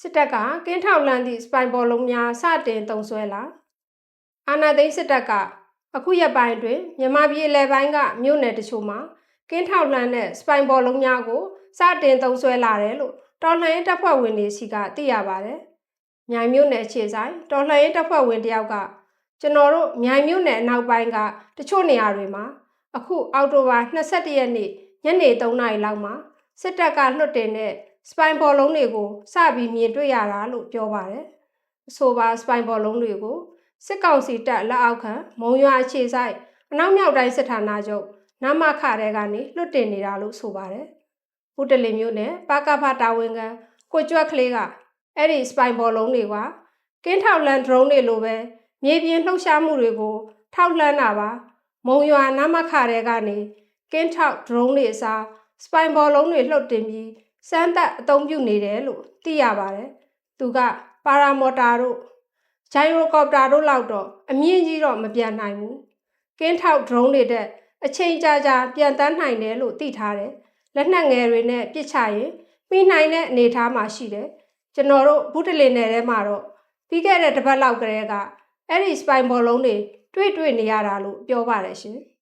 စစ်တပ်ကကင်းထောက်လန့်သည့်စပိုင်ဘောလုံးများစတင်တုံဆွဲလာအာနာသိန်းစစ်တပ်ကအခုရက်ပိုင်းတွင်မြန်မာပြည်အလဲပိုင်းကမြို့နယ်တချို့မှာကင်းထောက်လန့်တဲ့စပိုင်ဘောလုံးများကိုစတင်တုံဆွဲလာတယ်လို့တော်လှန်ရေးတပ်ဖွဲ့ဝင်တွေစီကသိရပါတယ်။မြိုင်မြို့နယ်ခြေဆိုင်တော်လှန်ရေးတပ်ဖွဲ့ဝင်တယောက်ကကျွန်တော်တို့မြိုင်မြို့နယ်အနောက်ပိုင်းကတချို့နေရာတွေမှာအခုအောက်တိုဘာ22ရက်နေ့ညနေ3နာရီလောက်မှာစစ်တပ်ကလွှတ်တင်တဲ့ စပိုင်ဘောလုံးတွေကိုစပြီးမြင်တွေ့ရတာလို့ပြောပါတယ်။အဆိုပါစပိုင်ဘောလုံးတွေကိုစစ်ကောင်စီတပ်လက်အောက်ခံမုံရွာအခြေဆိုင်အနောက်မြောက်တိုင်းစစ်ဌာနချုပ်နမခရဲကနေလွှတ်တင်နေတာလို့ဆိုပါတယ်။ဘုတလင်မျိုးနဲ့ပါကဖတာဝန်ခံကိုကျွက်ကလေးကအဲ့ဒီစပိုင်ဘောလုံးတွေကကင်းထောက်လန်ဒရုန်းတွေလိုပဲမြေပြင်လှုပ်ရှားမှုတွေကို ထောက်လှမ်းတာပါမုံရွာနမခရဲကနေကင်းထောက်ဒရုန်းတွေအစားစပိုင်ဘောလုံးတွေလှုပ်တင်ပြီး စမ်းသပ်အသုံးပြုနေတယ်လို့သိရပါတယ်။သူကပါရာမော်တာတို့ဂျိုင်ရိုကော်ပတာတို့လောက်တော့အမြင့်ကြီးတော့မပြန်နိုင်ဘူး။ကင်းထောက်ဒရုန်းတွေတဲ့အချိန်ကြာကြာပြန်တန်းနိုင်တယ်လို့သိထားတယ်။လက်နက်ငယ်တွေနဲ့ပစ်ချရင်ပြီးနိုင်တဲ့အနေအထားမှာရှိတယ်။ကျွန်တော်တို့ဘုဒ္ဓလင်နယ်ထဲမှာတော့ပြီးခဲ့တဲ့တစ်ပတ်လောက်ကတည်းကအဲ့ဒီစပိုင်ဘောလုံးတွေတွေ့တွေ့နေရတာလို့ပြောပါတယ်ရှင်။